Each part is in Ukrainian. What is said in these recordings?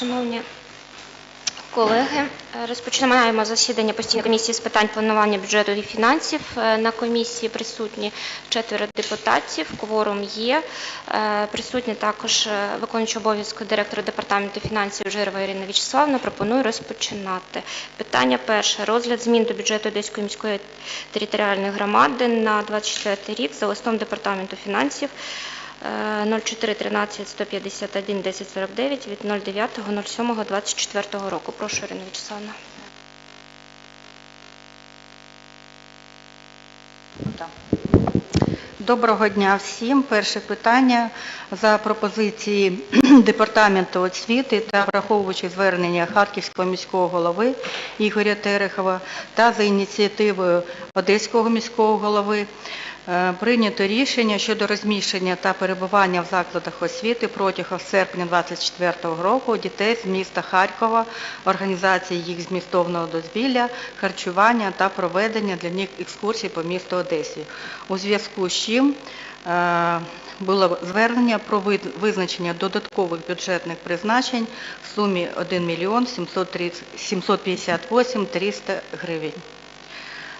Шановні колеги, розпочинаємо засідання постійної комісії з питань планування бюджету і фінансів. Е, На комісії присутні четверо депутатів, кворум є. Е, Присутні також е, виконуючий обов'язки директора департаменту фінансів Жирова Ірина Вячеславовна. Пропоную розпочинати. Питання перше. Розгляд змін до бюджету Одеської міської територіальної громади на 24 рік за листом департаменту фінансів. 04 13 151 1049 від 09.07.24 року. Прошу, Ірина Вячеславовна. Доброго дня всім. Перше питання за пропозиції Департаменту освіти та враховуючи звернення Харківського міського голови Ігоря Терехова та за ініціативою Одеського міського голови прийнято рішення щодо розміщення та перебування в закладах освіти протягом серпня 2024 року дітей з міста Харкова, організації їх змістовного дозвілля, харчування та проведення для них екскурсій по місту Одесі. У зв'язку з чим е, було звернення про визначення додаткових бюджетних призначень в сумі 1 мільйон 758 300 гривень.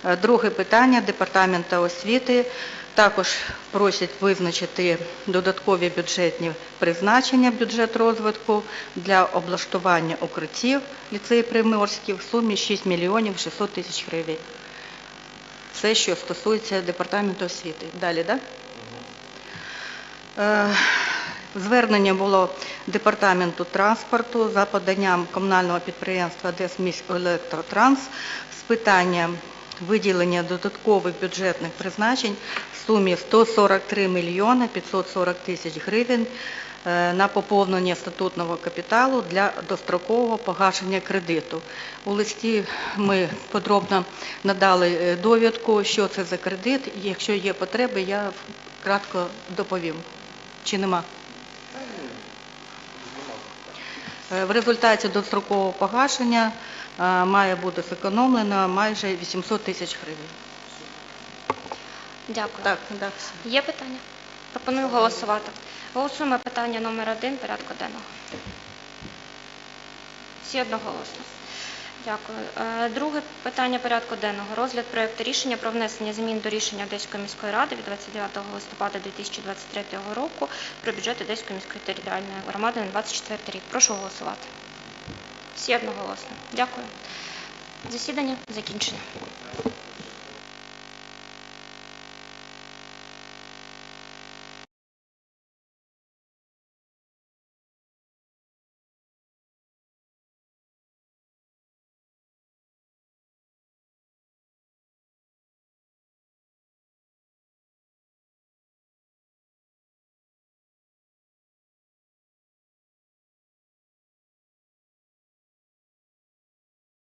Е, Друге питання Департамента освіти також просять визначити додаткові бюджетні призначення бюджет розвитку для облаштування укриттів ліцеї Приморський в сумі 6 мільйонів 600 тисяч гривень. Це що стосується департаменту освіти. Далі, так? Да? Е, Звернення було департаменту транспорту за поданням комунального підприємства «Одесміськелектротранс» з питанням виділення додаткових бюджетних призначень в сумі 143 мільйони 540 тисяч гривень на поповнення статутного капіталу для дострокового погашення кредиту. У листі ми подробно надали е, довідку, що це за кредит, якщо є потреби, я кратко доповім. Чи нема? Е, В результаті дострокового погашення має бути зекономлено майже 800 тисяч гривень. Дякую. Так, так. Є питання? Пропоную голосувати. Голосуємо питання номер один порядку денного. Всі одноголосно. Дякую. Е, Друге питання порядку денного. Розгляд проекту рішення про внесення змін до рішення Одеської міської ради від 29 листопада 2023 року про бюджет Одеської міської територіальної громади на 24 рік. Прошу голосувати. Всі одноголосно. Дякую. Засідання закінчено.